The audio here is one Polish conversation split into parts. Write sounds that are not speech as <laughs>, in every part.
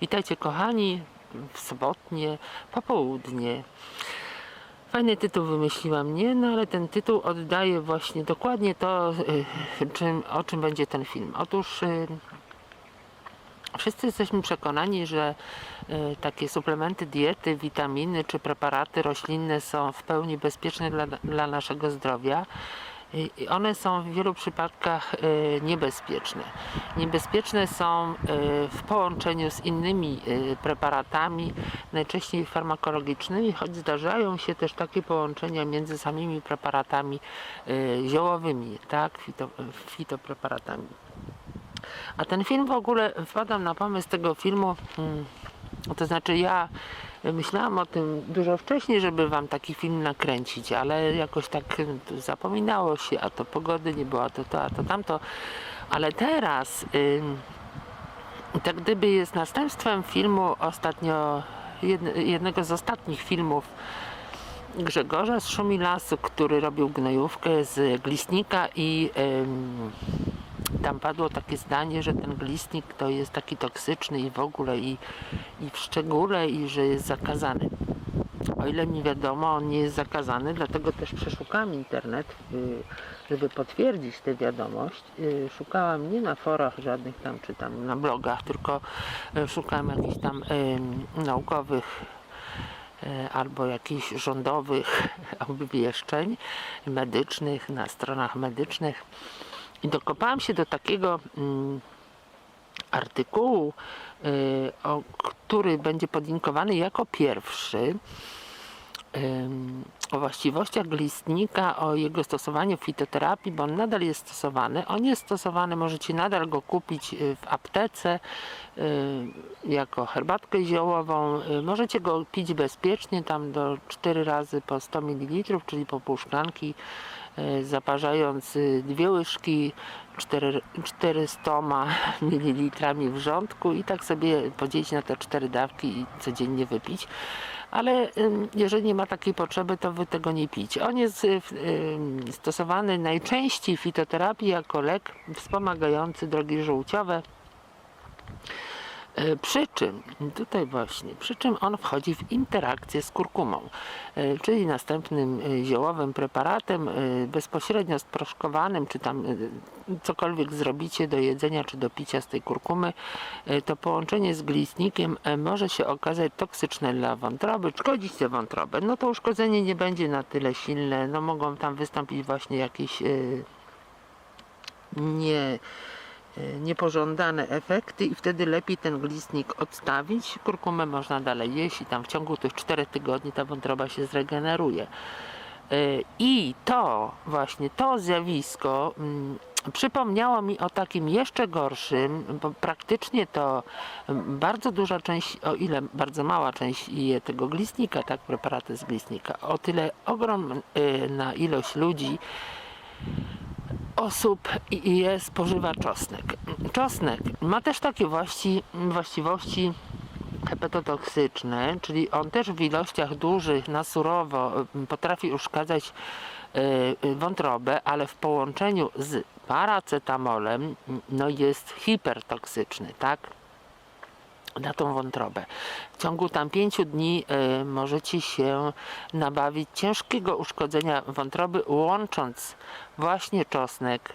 Witajcie kochani w sobotnie popołudnie. Fajny tytuł wymyśliłam, nie? No ale ten tytuł oddaje właśnie dokładnie to, y, czym, o czym będzie ten film. Otóż y, wszyscy jesteśmy przekonani, że y, takie suplementy diety, witaminy czy preparaty roślinne są w pełni bezpieczne dla, dla naszego zdrowia. I one są w wielu przypadkach y, niebezpieczne. Niebezpieczne są y, w połączeniu z innymi y, preparatami, najczęściej farmakologicznymi, choć zdarzają się też takie połączenia między samymi preparatami ziołowymi, tak, fito, fitopreparatami. A ten film w ogóle, wpadam na pomysł tego filmu, mm, to znaczy ja myślałam o tym dużo wcześniej, żeby wam taki film nakręcić, ale jakoś tak zapominało się, a to pogody nie było, a to to, a to tamto. Ale teraz, tak gdyby jest następstwem filmu ostatnio, jedne, jednego z ostatnich filmów Grzegorza z Szumilasu, który robił gnojówkę z glistnika i ym, tam padło takie zdanie, że ten glistnik to jest taki toksyczny i w ogóle i, i w szczególe i że jest zakazany. O ile mi wiadomo, on nie jest zakazany, dlatego też przeszukałam internet, y, żeby potwierdzić tę wiadomość. Y, Szukałam nie na forach żadnych tam, czy tam na blogach, tylko y, szukałam jakichś tam naukowych albo jakichś rządowych <laughs> obwieszczeń medycznych na stronach medycznych. I dokopałam się do takiego mm, artykułu, y, o, który będzie podlinkowany jako pierwszy ym, o właściwościach glistnika, o jego stosowaniu w fitoterapii, bo on nadal jest stosowany. On jest stosowany, możecie nadal go kupić y, w aptece y, jako herbatkę ziołową. Y, Możecie go pić bezpiecznie, tam do 4 razy po 100 ml, czyli po pół szklanki, y, zaparzając y, dwie łyżki 4, 400 ml wrzątku i tak sobie podzielić na te cztery dawki i codziennie wypić ale jeżeli nie ma takiej potrzeby, to wy tego nie picie. On jest y, stosowany najczęściej w fitoterapii jako lek wspomagający drogi żółciowe. E, Przy czym, tutaj właśnie, przy czym on wchodzi w interakcję z kurkumą, e, czyli następnym e, ziołowym preparatem, bezpośrednio sproszkowanym, czy tam cokolwiek zrobicie do jedzenia czy do picia z tej kurkumy, to połączenie z glistnikiem może się okazać toksyczne dla wątroby, szkodzić tę wątrobę. No to uszkodzenie nie będzie na tyle silne, no mogą tam wystąpić właśnie jakieś nie niepożądane efekty i wtedy lepiej ten glistnik odstawić. Kurkumę można dalej jeść i tam w ciągu tych 4 tygodni ta wątroba się zregeneruje. E, I to właśnie, to zjawisko mm, przypomniało mi o takim jeszcze gorszym, bo praktycznie to bardzo duża część, o ile bardzo mała część je tego glistnika, tak, preparaty z glistnika, o tyle ogromna ilość ludzi osób je spożywa czosnek. Czosnek ma też takie właści, właściwości hepatotoksyczne, czyli on też w ilościach dużych na surowo y, potrafi uszkadzać y, y, wątrobę, ale w połączeniu z paracetamolem y, no jest hipertoksyczny, tak? Na tą wątrobę. W ciągu tam pięciu dni y, możecie się nabawić ciężkiego uszkodzenia wątroby, łącząc właśnie czosnek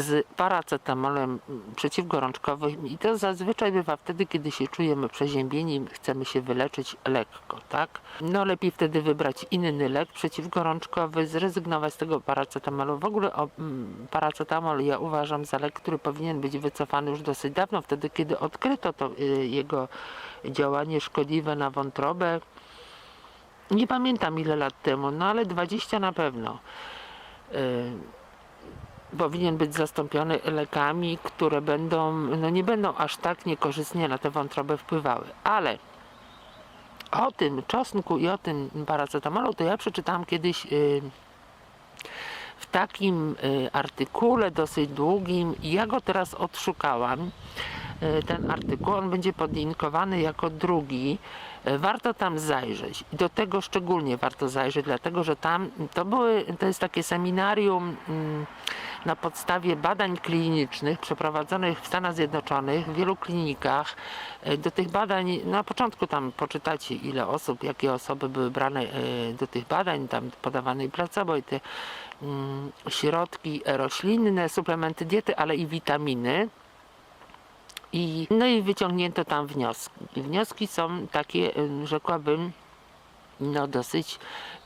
z paracetamolem przeciwgorączkowym i to zazwyczaj bywa wtedy, kiedy się czujemy przeziębieni chcemy się wyleczyć lekko, tak? No lepiej wtedy wybrać inny lek przeciwgorączkowy, zrezygnować z tego paracetamolu. W ogóle o, mm, paracetamol ja uważam za lek, który powinien być wycofany już dosyć dawno, wtedy kiedy odkryto to y, jego działanie szkodliwe na wątrobę. Nie pamiętam ile lat temu, no ale 20 na pewno. Y, powinien być zastąpiony lekami, które będą, no nie będą aż tak niekorzystnie na tę wątrobę wpływały. Ale o tym czosnku i o tym paracetamolu to ja przeczytałam kiedyś y, w takim y, artykule dosyć długim ja go teraz odszukałam. Y, Ten artykuł, on będzie podlinkowany jako drugi. Warto tam zajrzeć. Do tego szczególnie warto zajrzeć, dlatego że tam to były, to jest takie seminarium mm, na podstawie badań klinicznych przeprowadzonych w Stanach Zjednoczonych w wielu klinikach. E, Do tych badań, na początku tam poczytacie ile osób, jakie osoby były brane e, do tych badań, tam podawane i placebo i te mm, środki roślinne, suplementy diety, ale i witaminy. I, no i wyciągnięto tam wnioski. Wnioski są takie, em, rzekłabym, no dosyć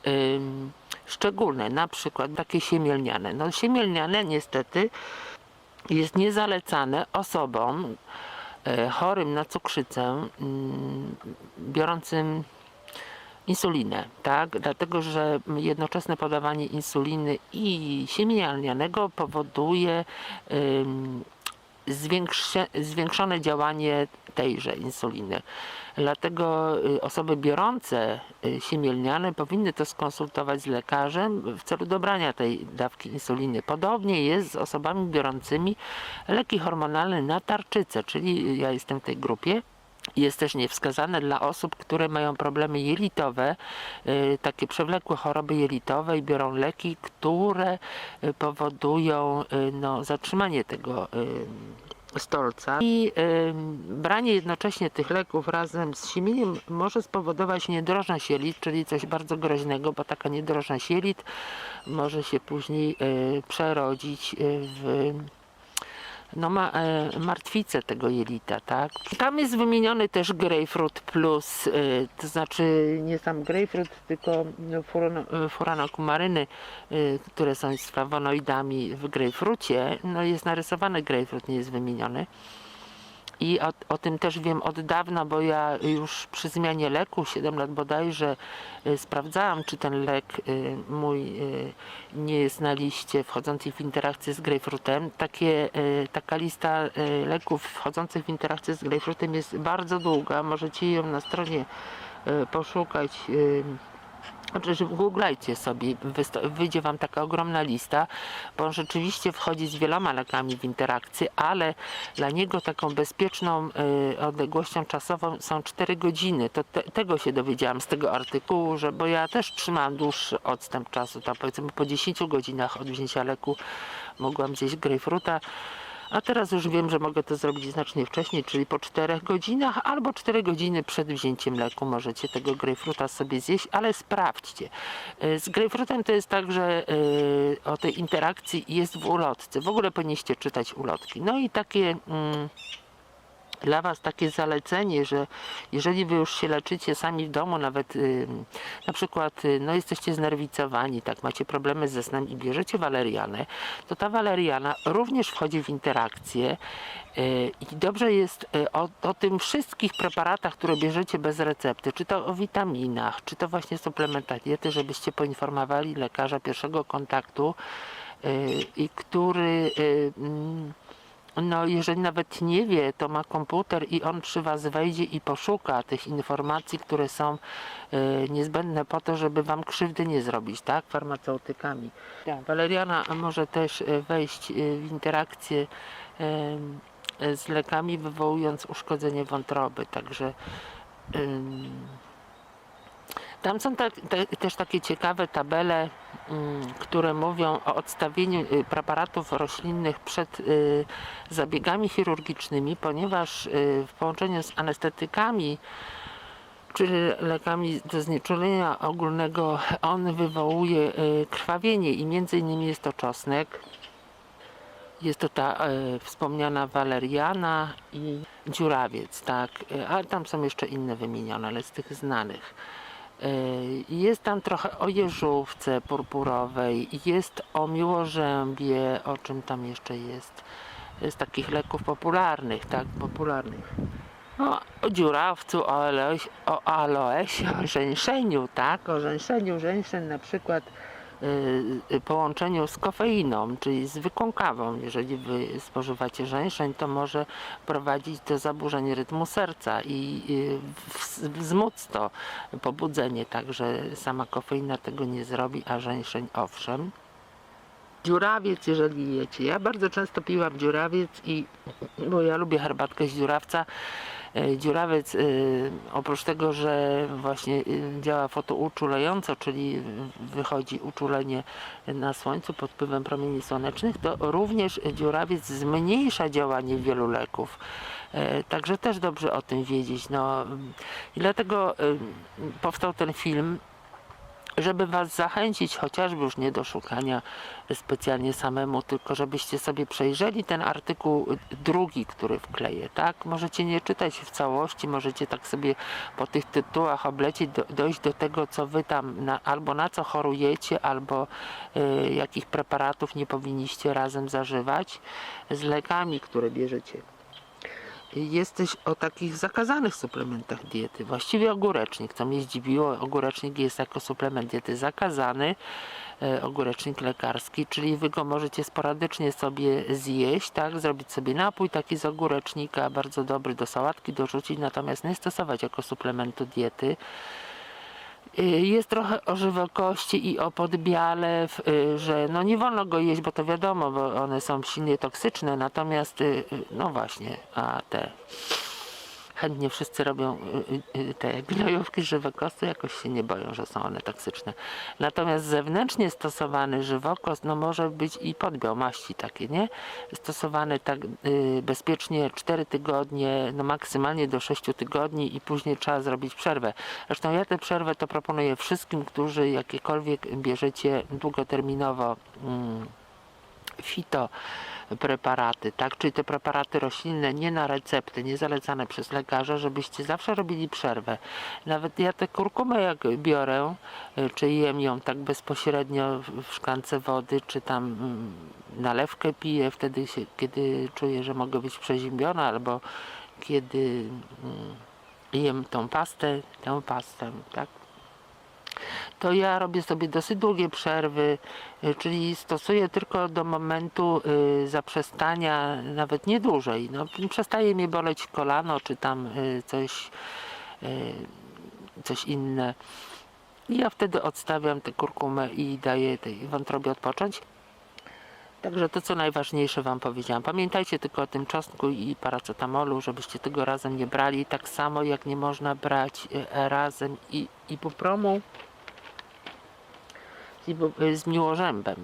em, szczególne. Na przykład takie siemielniane. No siemielniane niestety jest niezalecane osobom e, chorym na cukrzycę, mm, biorącym insulinę, tak? Dlatego, że jednoczesne podawanie insuliny i siemienia powoduje zwiększone działanie tejże insuliny. Dlatego y, osoby biorące y, siemię lniane powinny to skonsultować z lekarzem w celu dobrania tej dawki insuliny. Podobnie jest z osobami biorącymi leki hormonalne na tarczycę, czyli ja jestem w tej grupie jest też niewskazane dla osób, które mają problemy jelitowe, y, takie przewlekłe choroby jelitowe i biorą leki, które powodują no, zatrzymanie tego stolca. I branie jednocześnie tych leków razem z siemieniem może spowodować niedrożność jelit, czyli coś bardzo groźnego, bo taka niedrożność jelit może się później y, przerodzić y, w no ma, e, martwicę tego jelita, tak? Tam jest wymieniony też grapefruit plus, e, to znaczy nie sam grapefruit, tylko e, furanokumaryny, e, które są z w grapefrucie. No jest narysowany grapefruit, nie jest wymieniony. I o, o tym też wiem od dawna, bo ja już przy zmianie leku, 7 lat bodajże, y, sprawdzałam, czy ten lek y, mój y, nie jest na liście wchodzącej w interakcję z grejpfrutem. Takie, taka lista leków wchodzących w interakcję z grejpfrutem jest bardzo długa. Możecie ją na stronie poszukać. Znaczy, googlajcie sobie, wyjdzie Wam taka ogromna lista, bo on rzeczywiście wchodzi z wieloma lekami w interakcję, ale dla niego taką bezpieczną y, odległością czasową są 4 godziny. To te, tego się dowiedziałam z tego artykułu, że, bo ja też trzymałam dłuższy odstęp czasu, tam powiedzmy po 10 godzinach od wzięcia leku mogłam zjeść grejpfruta. A teraz już wiem, że mogę to zrobić znacznie wcześniej, czyli po 4 godzinach albo 4 godziny przed wzięciem leku możecie tego grejpfruta sobie zjeść, ale sprawdźcie. Y, Z grejpfrutem to jest tak, że y, o tej interakcji jest w ulotce. W ogóle powinniście czytać ulotki. No i takie mm, dla Was takie zalecenie, że jeżeli Wy już się leczycie sami w domu, nawet y, na przykład y, no jesteście znerwicowani, tak, macie problemy ze snem i bierzecie walerianę, to ta waleriana również wchodzi w interakcję y, i dobrze jest y, o, o tym wszystkich preparatach, które bierzecie bez recepty, czy to o witaminach, czy to właśnie suplementach diety, żebyście poinformowali lekarza pierwszego kontaktu y, i który y, mm, no jeżeli nawet nie wie, to ma komputer i on przy Was wejdzie i poszuka tych informacji, które są e, niezbędne po to, żeby Wam krzywdy nie zrobić, tak? Farmaceutykami. Waleriana może też e, wejść e, w interakcję e, z lekami, wywołując uszkodzenie wątroby, także ym, tam są tak, te, też takie ciekawe tabele, które mówią o odstawieniu y, preparatów roślinnych przed y, zabiegami chirurgicznymi, ponieważ y, w połączeniu z anestetykami, czyli lekami do znieczulenia ogólnego, on wywołuje krwawienie i między innymi jest to czosnek. Jest to ta wspomniana waleriana i dziurawiec, tak. Ale tam są jeszcze inne wymienione, ale z tych znanych. E, Jest tam trochę o jeżówce purpurowej, jest o miłożębie, o czym tam jeszcze jest. Z takich leków popularnych, tak, popularnych. No, o dziurawcu, o, o aloesie, o żeńszeniu, tak, o żeńszeniu, żeńszeń na przykład połączeniu z kofeiną, czyli zwykłą kawą. Jeżeli wy spożywacie żeńszeń, to może prowadzić do zaburzeń rytmu serca i y, wzmóc to pobudzenie, także sama kofeina tego nie zrobi, a żeńszeń owszem. Dziurawiec, jeżeli jecie. Ja bardzo często piłam dziurawiec i bo ja lubię herbatkę z dziurawca Dziurawiec y, oprócz tego, że właśnie y, działa fotouczulająco, czyli wychodzi uczulenie na słońcu pod wpływem promieni słonecznych, to również dziurawiec zmniejsza działanie wielu leków. E, Także też dobrze o tym wiedzieć. No, I dlatego powstał ten film, żeby Was zachęcić, chociażby już nie do szukania specjalnie samemu, tylko żebyście sobie przejrzeli ten artykuł drugi, który wkleję, tak? Możecie nie czytać w całości, możecie tak sobie po tych tytułach oblecieć, do, dojść do tego, co Wy tam, na, albo na co chorujecie, albo y, jakich preparatów nie powinniście razem zażywać z lekami, które bierzecie jesteś o takich zakazanych suplementach diety. Właściwie ogórecznik, co mnie zdziwiło, ogórecznik jest jako suplement diety zakazany, e, ogórecznik lekarski, czyli wy go możecie sporadycznie sobie zjeść, tak, zrobić sobie napój taki z ogórecznika, bardzo dobry do sałatki dorzucić, natomiast nie stosować jako suplementu diety. Y, Jest trochę o żywokości i o podbiale, w- y, że no nie wolno go jeść, bo to wiadomo, bo one są silnie toksyczne, natomiast y, no właśnie, a te chętnie wszyscy robią y, y, te gnojówki z żywokosty, jakoś się nie boją, że są one toksyczne. Natomiast zewnętrznie stosowany żywokost, no może być i podbiał maści takie, nie? Stosowany tak y, bezpiecznie 4 tygodnie, no maksymalnie do 6 tygodni i później trzeba zrobić przerwę. Zresztą ja tę przerwę to proponuję wszystkim, którzy jakiekolwiek bierzecie długoterminowo mm, fito preparaty, tak? Czyli te preparaty roślinne nie na recepty, nie zalecane przez lekarza, żebyście zawsze robili przerwę. Nawet ja tę kurkumę jak biorę, y, czy jem ją tak bezpośrednio w- w szklance wody, czy tam mm, nalewkę piję wtedy, się, kiedy czuję, że mogę być przeziębiona, albo kiedy mm, jem tą pastę, tę pastę, tak? To ja robię sobie dosyć długie przerwy, y, czyli stosuję tylko do momentu y, zaprzestania, nawet nie dłużej. No, przestaje mnie boleć kolano, czy tam y, coś, coś inne. I ja wtedy odstawiam tę kurkumę i daję tej wątrobie odpocząć. Także to co najważniejsze Wam powiedziałam. Pamiętajcie tylko o tym czosnku i paracetamolu, żebyście tego razem nie brali. Tak samo jak nie można brać razem i ibupromu y, z miłożębem.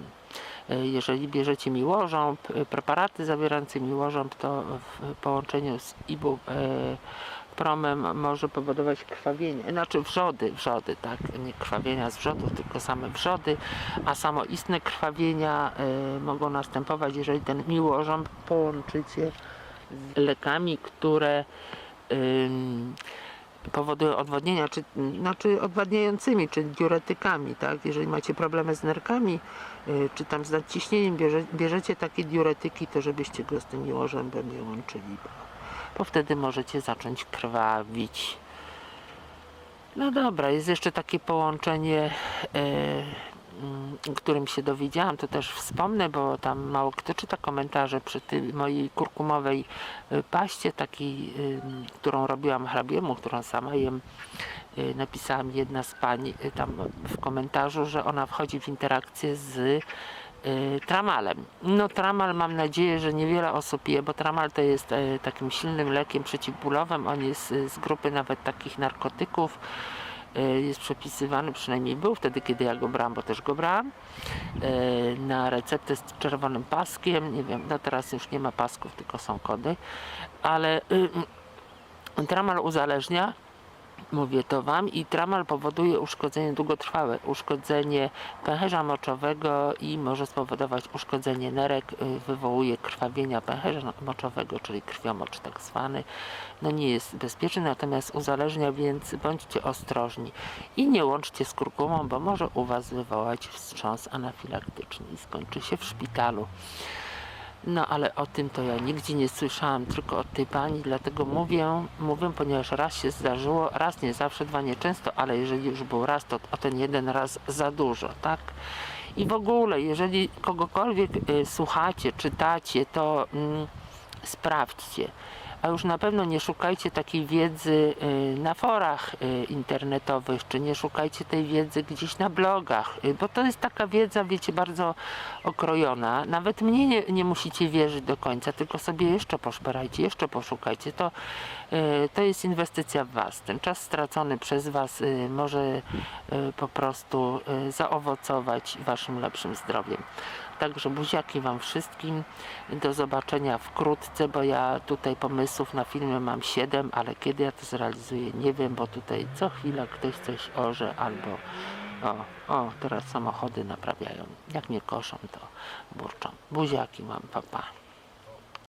Y, Jeżeli bierzecie miłożąb, y, preparaty zawierające miłożąb, to w połączeniu z ibupromem może powodować krwawienie, znaczy wrzody, wrzody, tak, nie krwawienia z wrzodów, tylko same wrzody, a samoistne krwawienia mogą następować, jeżeli ten miłożąb połączycie z lekami, które ym, powodują odwodnienia, czy, znaczy odwadniającymi, czy diuretykami, tak? Jeżeli macie problemy z nerkami, y, czy tam z nadciśnieniem, bierze, bierzecie takie diuretyki, to żebyście go z tym miłożębem nie łączyli, bo, bo wtedy możecie zacząć krwawić. No dobra, jest jeszcze takie połączenie, mm, którym się dowiedziałam, to też wspomnę, bo tam mało kto czyta komentarze przy tej mojej kurkumowej y, paście, takiej, y, którą robiłam hrabiemu, którą sama jem. y, Napisałam jedna z pań tam w komentarzu, że ona wchodzi w interakcję z tramalem. No tramal mam nadzieję, że niewiele osób je, bo tramal to jest takim silnym lekiem przeciwbólowym. On jest z grupy nawet takich narkotyków. E, Jest przepisywany, przynajmniej był wtedy, kiedy ja go brałam, bo też go brałam, e, na receptę z czerwonym paskiem. Nie wiem, no teraz już nie ma pasków, tylko są kody, ale y, y, tramal uzależnia mówię to Wam i tramal powoduje uszkodzenie długotrwałe, uszkodzenie pęcherza moczowego i może spowodować uszkodzenie nerek, y, wywołuje krwawienia pęcherza moczowego, czyli krwiomocz tak zwany. No nie jest bezpieczny, natomiast uzależnia, więc bądźcie ostrożni i nie łączcie z kurkumą, bo może u Was wywołać wstrząs anafilaktyczny i skończy się w szpitalu. No ale o tym to ja nigdzie nie słyszałam, tylko od tej pani, dlatego mówię, mówię, ponieważ raz się zdarzyło, raz nie zawsze, dwa nie często, ale jeżeli już był raz, to o ten jeden raz za dużo, tak? I w ogóle, jeżeli kogokolwiek y, słuchacie, czytacie, to mm, sprawdźcie. A już na pewno nie szukajcie takiej wiedzy y, na forach y, internetowych, czy nie szukajcie tej wiedzy gdzieś na blogach, y, bo to jest taka wiedza, wiecie, bardzo okrojona. Nawet mnie nie, nie musicie wierzyć do końca, tylko sobie jeszcze poszperajcie, jeszcze poszukajcie. To, to jest inwestycja w Was. Ten czas stracony przez Was może po prostu zaowocować Waszym lepszym zdrowiem. Także buziaki Wam wszystkim. Do zobaczenia wkrótce, bo ja tutaj pomysłów na filmy mam 7, ale kiedy ja to zrealizuję nie wiem, bo tutaj co chwila ktoś coś orze albo o, o, teraz samochody naprawiają. Jak mnie koszą, to burczą. Buziaki mam, papa. Pa.